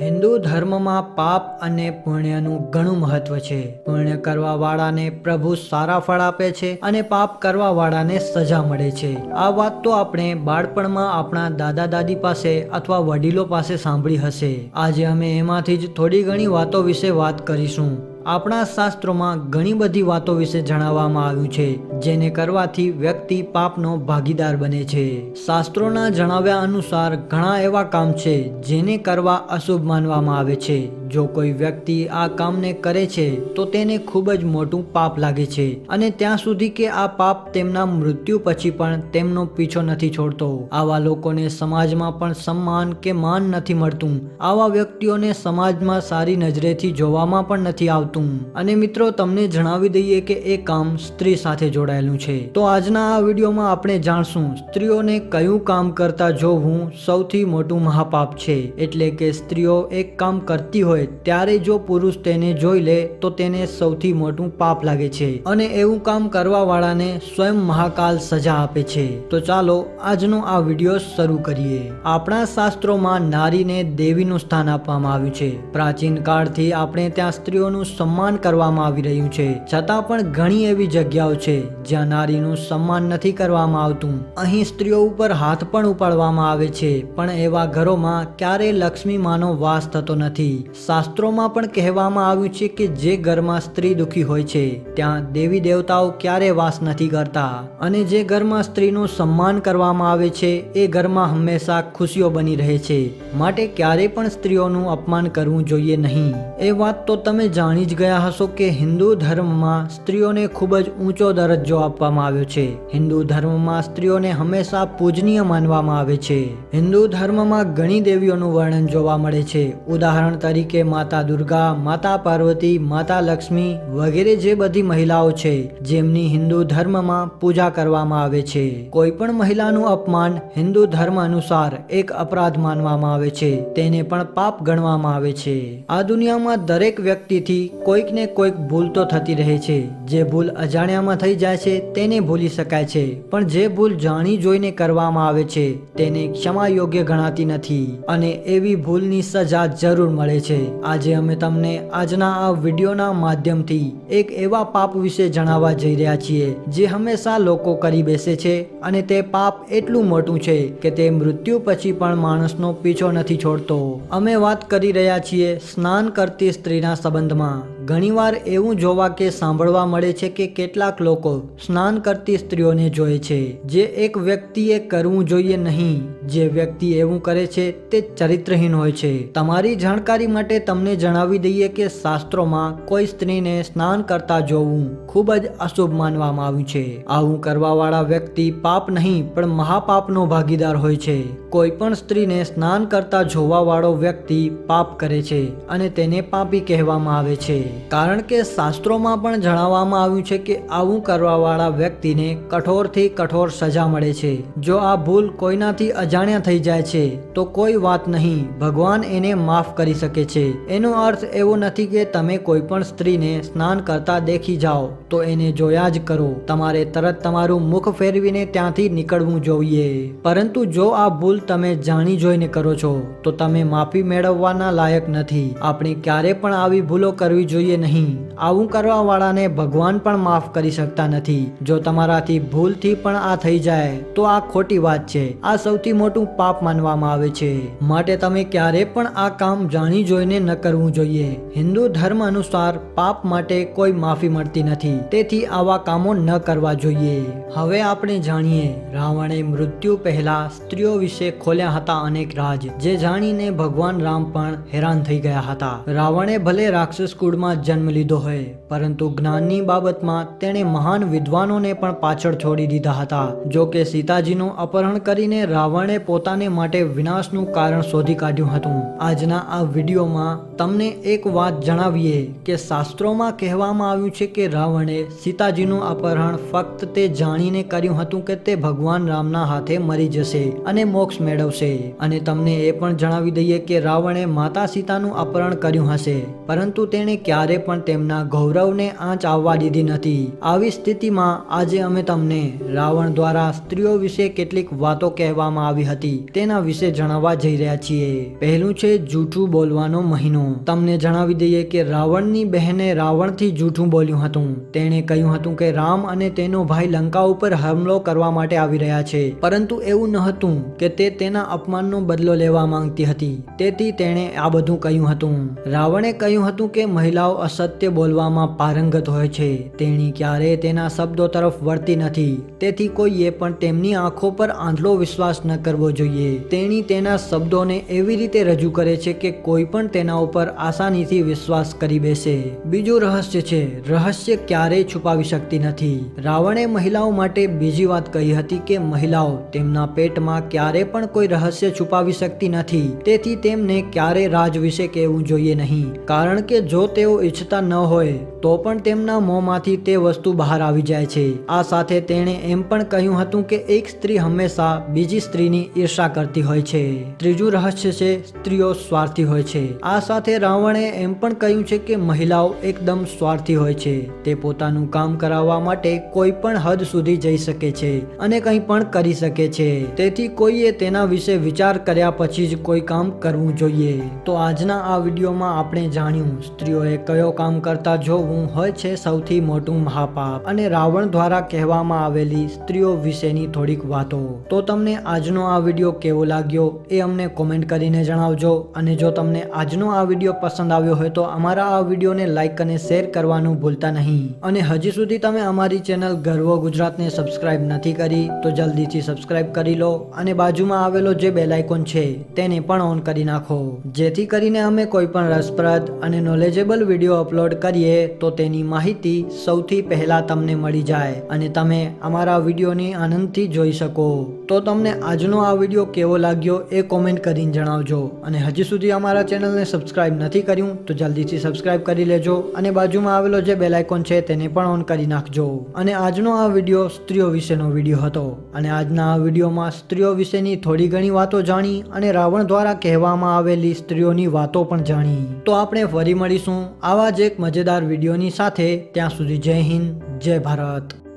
હિન્દુ ધર્મમાં પાપ અને પુણ્યનું ઘણું મહત્વ છે. પુણ્ય કરવા વાળાને પ્રભુ સારા ફળ આપે છે અને પાપ કરવા વાળાને સજા મળે છે. આ વાત તો આપણે બાળપણમાં આપણા દાદા દાદી પાસે અથવા વડીલો પાસે સાંભળી હશે. આજે અમે એમાંથી જ થોડી ઘણી વાતો વિશે વાત કરીશું. આપણા શાસ્ત્રોમાં ઘણી બધી વાતો વિશે જણાવવામાં આવ્યું છે. જેને કરવાથી વ્યક્તિ પાપનો ભાગીદાર બને છે. શાસ્ત્રોના જણાવ્યા અનુસાર ઘણા એવા કામ છે જેને કરવા અશુભ માનવામાં આવે છે. જો કોઈ વ્યક્તિ આ કામને કરે છે, તો તેને ખૂબ જ મોટું પાપ લાગે છે અને ત્યાં સુધી કે આ પાપ તેમના મૃત્યુ પછી પણ તેમનો પીછો નથી છોડતો. આવા લોકોને સમાજમાં પણ સન્માન કે માન નથી મળતું. આવા વ્યક્તિઓને સમાજમાં સારી નજરેથી જોવામાં પણ નથી આવતું. અને મિત્રો, તમને જણાવી દઈએ કે એ કામ સ્ત્રી સાથે જોડાયેલું છે. તો આજના આ વિડીયોમાં આપણે જાણશું, સ્ત્રીઓને કયું કામ કરતા જોવું સૌથી મોટું મહાપાપ છે. એટલે કે સ્ત્રીઓ એક કામ કરતી હોય, ત્યારે જો પુરુષ તેને જોઈ લે, તો તેને સૌથી મોટું પાપ લાગે છે. અને એવું કામ કરવા વાળાને સ્વયં મહાકાલ સજા આપે છે. તો ચાલો, આજનો આ વીડિયો શરૂ કરીએ. આપણા શાસ્ત્રોમાં નારીને દેવીનું સ્થાન આપવામાં આવ્યું છે. પ્રાચીન કાળથી આપણે ત્યાં સ્ત્રીઓનું સન્માન કરવામાં આવી રહ્યું છે. છતાં પણ ઘણી એવી જગ્યાઓ છે જ્યાં નારીનું સન્માન નથી કરવામાં આવતું. અહીં સ્ત્રીઓ ઉપર હાથ પણ ઉપાડવામાં આવે છે, પણ એવા ઘરોમાં ક્યારેય લક્ષ્મી માનો વાસ થતો નથી. શાસ્ત્રોમાં પણ કહેવામાં આવ્યું છે કે જે ઘરમાં સ્ત્રી દુઃખી હોય છે, ત્યાં દેવી દેવતાઓ ક્યારે વાસ નથી કરતા. અને જે ઘરમાં સ્ત્રીનું સન્માન કરવામાં આવે છે, એ ઘરમાં હંમેશા ખુશીઓ બની રહે છે. માટે ક્યારે પણ સ્ત્રીઓનું અપમાન કરવું જોઈએ નહીં. એ વાત તો તમે જાણી જ ગયા હશો કે હિન્દુ ધર્મમાં સ્ત્રીઓને ખૂબ જ ઊંચો દરજ્જો આપવામાં આવ્યો છે. હિન્દુ ધર્મમાં સ્ત્રીઓને હંમેશા પૂજનીય માનવામાં આવે છે. હિન્દુ ધર્મમાં ઘણી દેવીઓનું વર્ણન જોવા મળે છે. ઉદાહરણ તરીકે માતા દુર્ગા, માતા પાર્વતી, માતા લક્ષ્મી વગેરે જે બધી મહિલાઓ છે, જેમની હિન્દુ ધર્મમાં પૂજા કરવામાં આવે છે. કોઈ પણ મહિલાનું અપમાન હિન્દુ ધર્મ અનુસાર એક અપરાધ માનવામાં આવે છે. તેને પણ પાપ ગણવામાં આવે છે. આ દુનિયામાં દરેક વ્યક્તિથી કોઈક ને કોઈક ભૂલ તો થતી રહે છે. જે ભૂલ અજાણ્યામાં થઈ જાય છે તેને ભૂલી શકાય છે. પણ જે ભૂલ જાણી જોઈને કરવામાં આવે છે, તેને ક્ષમા યોગ્ય ગણાતી નથી. અને એવી ભૂલની સજા જરૂર મળે છે. આજે અમે તમને આજના આ વિડીયોના માધ્યમથી એક એવા પાપ વિશે જણાવવા જઈ રહ્યા છીએ, જે હંમેશા લોકો કરી બેસે છે અને તે પાપ એટલું મોટું છે કે તે મૃત્યુ પછી પણ માણસનો પીછો નથી છોડતો. અમે વાત કરી રહ્યા છીએ સ્નાન કરતી સ્ત્રીના સંબંધમાં. ઘણીવાર એવું જોવા કે સાંભળવા મળે છે કે કેટલાક લોકો સ્નાન કરતી સ્ત્રીઓને જોએ છે. જે એક વ્યક્તિએ કરવું જોઈએ નહીં, જે વ્યક્તિ એવું કરે છે તે ચરિત્રહીન હોય છે. તમારી જાણકારી માટે તમને જણાવી દઈએ કે શાસ્ત્રોમાં કોઈ સ્ત્રીને સ્નાન કરતા જોવું ખૂબ જ અશુભ માનવામાં આવ્યું છે. આવું કરવાવાળા વ્યક્તિ પાપ નહીં, પણ મહાપાપનો ભાગીદાર હોય છે. કોઈ પણ સ્ત્રીને સ્નાન કરતા જોવાવાળો વ્યક્તિ પાપ કરે છે અને તેને પાપી કહેવામાં આવે છે. કારણ કે શાસ્ત્રોમાં પણ જણાવવામાં આવ્યું છે કે આવું કરવાવાળા વ્યક્તિને કઠોરથી કઠોર સજા મળે છે. જો આ ભૂલ કોઈનાથી અજાણ્યા થઈ જાય છે, તો કોઈ વાત નહીં. ભગવાન એને માફ કરી શકે છે. એનો અર્થ એવો નથી કે તમે કોઈ પણ સ્ત્રીને સ્નાન કરતા દેખી જાઓ, તો એને જોયા જ કરો. તમારે તરત તમારું મુખ ફેરવીને ત્યાંથી નીકળવું જોઈએ. પરંતુ જો આ ભૂલ તમે જાણી જોઈને કરો છો, તો તમે માફી મેળવવાના લાયક નથી. આપણે ક્યારે પણ આવી ભૂલો કરવી જોઈએ. નહીં. આવું કરવાવાળાને ભગવાન પણ માફ કરી શકતા નથી. જો તમારાથી ભૂલથી પણ આ થઈ જાય, તો આ ખોટી વાત છે. આ સૌથી મોટું પાપ માનવામાં આવે છે. માટે તમે ક્યારે પણ આ કામ જાણી જોઈને ન કરવું જોઈએ. હિન્દુ ધર્મ અનુસાર પાપ માટે કોઈ માફી મળતી નથી. તેથી આવા કામો ન કરવા જોઈએ. હવે આપણે જાણીએ, રાવણે મૃત્યુ પહેલા સ્ત્રીઓ વિશે ખોલ્યા હતા અનેક રાજ, જે જાણીને ભગવાન રામ પણ હેરાન થઈ ગયા હતા. રાવણે ભલે રાક્ષસ કુળમાં જન્મ લીધો હોય. પરંતુ જ્ઞાનની બાબતમાં તેણે મહાન વિદ્વાનોને પણ પાછળ છોડી દીધા હતા. જો કે સીતાજીનું અપહરણ કરીને રાવણે પોતાને માટે વિનાશનું કારણ શોધી કાઢ્યું હતું. આજના આ વિડીયોમાં તમને એક વાત જણાવીએ કે શાસ્ત્રોમાં કહેવામાં આવ્યું છે કે રાવણે સીતાજીનું અપહરણ ફક્ત તે જાણીને કર્યું હતું કે તે ભગવાન રામના હાથે મરી જશે અને મોક્ષ મેળવશે. અને તમને એ પણ જણાવી દઈએ કે રાવણે માતા સીતાનું અપહરણ કર્યું હશે. પરંતુ તેણે ક્યારે ક્યારે પણ તેમના ગૌરવને આંચ આવવા દીધી નથી. આવી સ્થિતિમાં આજે અમે તમને રાવણ દ્વારા સ્ત્રીઓ વિશે કેટલીક વાતો કહેવામાં આવી હતી, તેના વિશે જણાવવા જઈ રહ્યા છીએ. પહેલું છે જૂઠું બોલવાનો મહિનો. તમને જણાવી દઈએ કે રાવણની બહેને રાવણથી જૂઠું બોલ્યું હતું. તેણે કહ્યું હતું કે રામ અને તેનો ભાઈ લંકા ઉપર હુમલો કરવા માટે આવી રહ્યા છે. પરંતુ એવું ન હતું કે તે તેના અપમાનનો બદલો લેવા માંગતી હતી. તેથી તેણે આ બધું કહ્યું હતું. રાવણે કહ્યું હતું કે મહિલાઓ અસત્ય બોલવામાં પારંગત હોય છે. તેણી ક્યારેય તેના શબ્દો તરફ વળતી નથી. તેથી કોઈએ પણ તેમની આંખો પર આંધળો વિશ્વાસ ન કરવો જોઈએ. તેણી તેના શબ્દોને એવી રીતે રજૂ કરે છે કે કોઈ પણ તેના ઉપર આસાનીથી વિશ્વાસ કરી બેસે. બીજું રહસ્ય છે, રહસ્ય ક્યારેય છુપાવી શકતી નથી. રાવણે મહિલાઓ માટે બીજી વાત કહી હતી કે મહિલાઓ તેમના પેટમાં ક્યારે પણ કોઈ રહસ્ય છુપાવી શકતી નથી. તેથી તેમને ક્યારે રાજ વિશે કહેવું જોઈએ નહીં. કારણ કે જો તેઓ ઈચ્છતા ન હોય, તો પણ તેમના મોંમાંથી તે વસ્તુ બહાર આવી જાય છે. આ સાથે તેણે એમ પણ કહ્યું હતું કે એક સ્ત્રી હંમેશા બીજી સ્ત્રીની ઈર્ષા કરતી હોય છે. ત્રીજું રહસ્ય છે, સ્ત્રીઓ સ્વાર્થી હોય છે. આ સાથે રાવણે એમ પણ કહ્યું છે કે મહિલાઓ એકદમ સ્વાર્થી હોય છે. તે પોતાનું કામ કરાવવા માટે કોઈ પણ હદ સુધી જઈ શકે છે અને કંઈ પણ કરી શકે છે. તેથી કોઈએ તેના વિશે વિચાર કર્યા પછી જ કોઈ કામ કરવું જોઈએ. તો આજના આ વિડીયોમાં આપણે જાણ્યું, સ્ત્રીઓએ કયો કામ કરતા જોવું હોય છે સૌથી મોટું મહાપાપ. અને રાવણ દ્વારા કહેવામાં આવેલી સ્ત્રીઓ વિશેની થોડીક વાતો. તો તમને આજનો આ વીડિયો કેવો લાગ્યો એ અમને કોમેન્ટ કરીને જણાવજો. અને જો તમને આજનો આ વીડિયો પસંદ આવ્યો હોય તો અમારા આ વિડીયોને લાઇક અને શેર કરવાનું ભૂલતા નહીં. અને હજી સુધી તમે અમારી ચેનલ ગર્વ ગુજરાતને સબસ્ક્રાઇબ નથી કરી તો જલ્દીથી સબસ્ક્રાઇબ કરી લો. અને બાજુમાં આવેલો જે બેલ આઇકોન છે તેને પણ ઓન કરી નાખો. જેથી કરીને અમે કોઈ પણ રસપ્રદ અને નોલેજેબલ વીડિયો અપલોડ કરીએ તો તેની માહિતી સૌથી પહેલાં તમને મળી જાય અને તમે અમારા વિડીયોની આનંદથી જોઈ શકો. તો તમને આજનો આ વીડિયો કેવો લાગ્યો એ કોમેન્ટ કરીને જણાવજો. અને હજી સુધી અમારા ચેનલને સબસ્ક્રાઇબ નથી કર્યું, તો જલ્દીથી સબસ્ક્રાઇબ કરી લેજો અને બાજુમાં આવેલો જે બેલ આઇકોન છે તેને પણ ઓન કરી નાખજો. અને આજનો આ વીડિયો સ્ત્રીઓ વિશેનો વીડિયો હતો. અને આજના આ વિડીયોમાં સ્ત્રીઓ વિશેની થોડી ઘણી વાતો જાણી અને રાવણ દ્વારા કહેવામાં આવેલી સ્ત્રીઓની વાતો પણ જાણી. તો આપણે ફરી મળીશું આવા જ એક મજેદાર વિડીયોની સાથે. ત્યાં સુધી જય હિન્દ, જય ભારત.